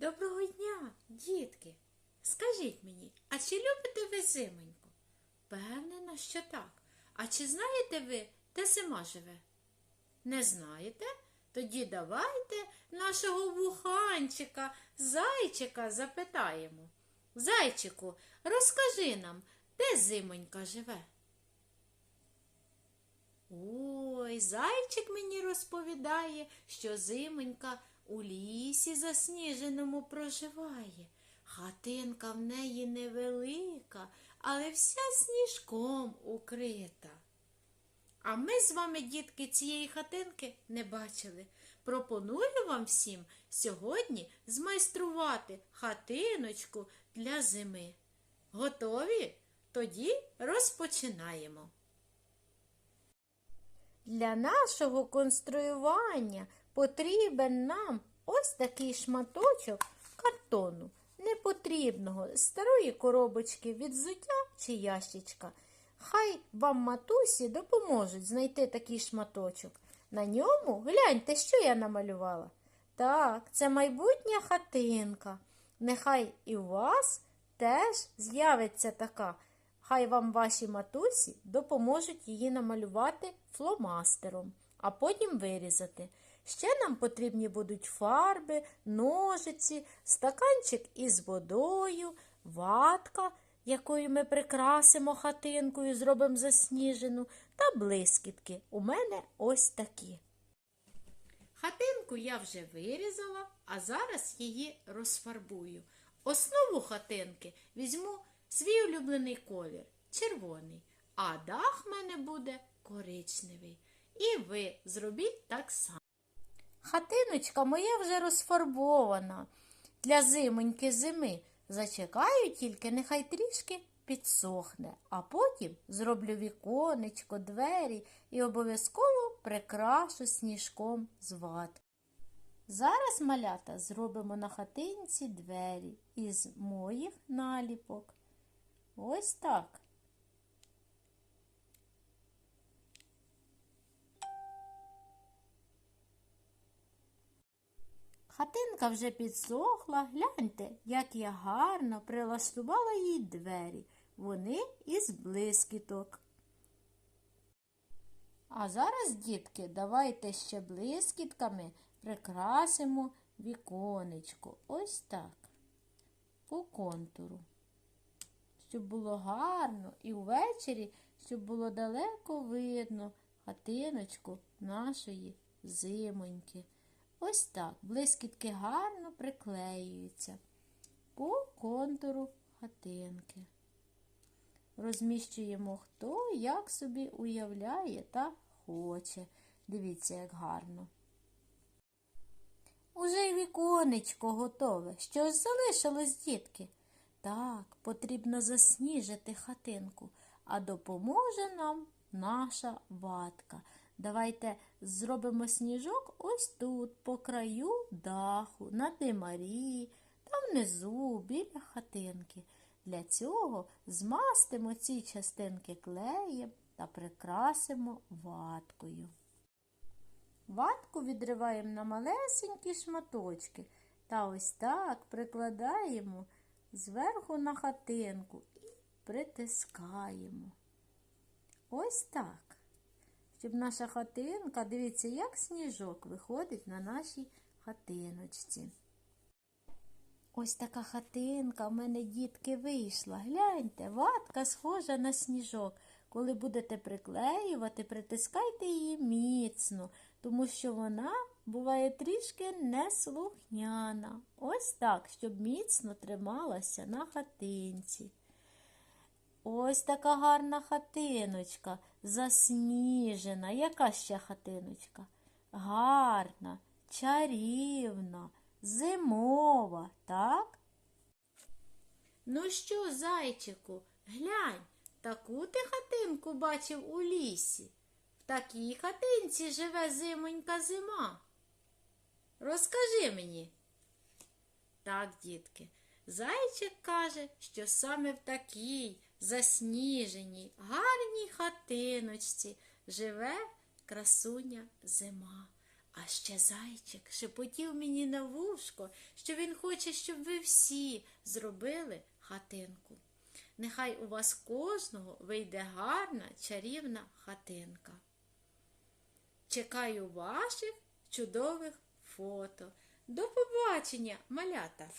Доброго дня, дітки. Скажіть мені, а чи любите ви зимоньку? Певнена, що так. А чи знаєте ви, де зима живе? Не знаєте? Тоді давайте нашого вуханчика, зайчика запитаємо. Зайчику, розкажи нам, де зимонька живе? Ой, зайчик мені розповідає, що зимонька у лісі засніженому проживає. Хатинка в неї невелика, але вся сніжком укрита. А ми з вами, дітки, цієї хатинки не бачили. Пропоную вам всім сьогодні змайструвати хатиночку для зими. Готові? Тоді розпочинаємо. Для нашого конструювання потрібен нам ось такий шматочок картону, непотрібного, з старої коробочки від взуття чи ящичка. Хай вам матусі допоможуть знайти такий шматочок. На ньому гляньте, що я намалювала. Так, це майбутня хатинка. Нехай і у вас теж з'явиться така. Хай вам ваші матусі допоможуть її намалювати фломастером, а потім вирізати. Ще нам потрібні будуть фарби, ножиці, стаканчик із водою, ватка, якою ми прикрасимо хатинкою, зробимо засніжену, та блискітки. У мене ось такі. Хатинку я вже вирізала, а зараз її розфарбую. Основу хатинки візьму свій улюблений колір червоний, а дах в мене буде коричневий. І ви зробіть так само. Хатиночка моя вже розфарбована для зимоньки зими. Зачекаю тільки, нехай трішки підсохне, а потім зроблю віконечко, двері і обов'язково прикрашу сніжком з ват. Зараз, малята, зробимо на хатинці двері із моїх наліпок. Ось так. Хатинка вже підсохла, гляньте, як я гарно прилаштувала їй двері. Вони із блискіток. А зараз, дітки, давайте ще блискітками прикрасимо віконечко. Ось так. По контуру. Щоб було гарно і ввечері, щоб було далеко видно хатиночку нашої зимоньки. Ось так. Блискітки гарно приклеюються по контуру хатинки. Розміщуємо хто як собі уявляє та хоче. Дивіться, як гарно. Уже й віконечко готове. Що ж залишилось, дітки? Так, потрібно засніжити хатинку, а допоможе нам наша ватка. Давайте зробимо сніжок ось тут, по краю даху, на димарі, та внизу, біля хатинки. Для цього змастимо ці частинки клеєм та прикрасимо ваткою. Ватку відриваємо на малесенькі шматочки та ось так прикладаємо зверху на хатинку і притискаємо. Ось так. Щоб наша хатинка, дивіться, як сніжок виходить на нашій хатиночці. Ось така хатинка в мене, дітки, вийшла. Гляньте, ватка схожа на сніжок. Коли будете приклеювати, притискайте її міцно, тому що вона буває трішки неслухняна. Ось так, щоб міцно трималася на хатинці. Ось така гарна хатиночка, засніжена. Яка ще хатиночка? Гарна, чарівна, зимова, так? Ну що, зайчику, глянь, таку ти хатинку бачив у лісі. В такій хатинці живе зимонька зима. Розкажи мені. Так, дітки, зайчик каже, що саме в такій засніженій, гарній хатиночці живе красуня зима. А ще зайчик шепотів мені на вушко, що він хоче, щоб ви всі зробили хатинку. Нехай у вас кожного вийде гарна чарівна хатинка. Чекаю ваших чудових фото. До побачення, малята!